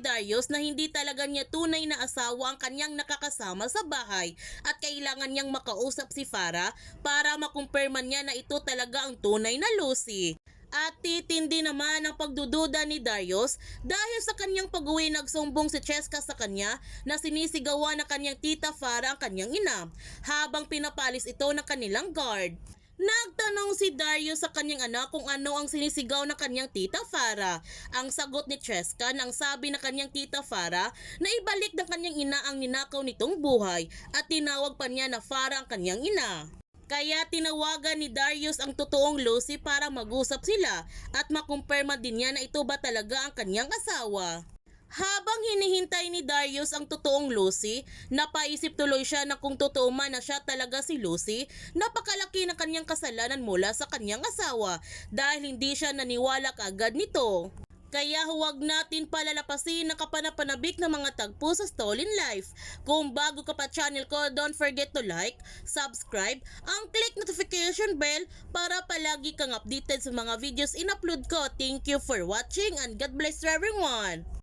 Darius na hindi talaga niya tunay na asawa ang kanyang nakakasama sa bahay at kailangan niyang makausap si Farah para makumpirman niya na ito talaga ang tunay na Lucy. At titindi naman ang pagdududa ni Darius dahil sa kanyang pag-uwi nagsumbong si Cheska sa kanya na sinisigawan ng kanyang tita Farah ang kanyang ina habang pinapalis ito ng kanilang guard. Nagtanong si Darius sa kanyang anak kung ano ang sinisigaw ng kanyang tita Farah. Ang sagot ni Cheska nang sabi ng kanyang tita Farah na ibalik ng kanyang ina ang ninakaw nitong buhay at tinawag pa niya na Farah ang kanyang ina. Kaya tinawagan ni Darius ang totoong Lucy para mag-usap sila at makumpirma din niya na ito ba talaga ang kanyang asawa. Habang hinihintay ni Darius ang totoong Lucy, napaisip tuloy siya na kung totoo man na siya talaga si Lucy, napakalaki na kanyang kasalanan mula sa kanyang asawa dahil hindi siya naniwala kaagad nito. Kaya huwag natin palalapasin ang kapanapanabik ng mga tagpo sa Stolen Life. Kung bago ka pa channel ko, don't forget to like, subscribe, ang click notification bell para palagi kang updated sa mga videos in-upload ko. Thank you for watching and God bless everyone!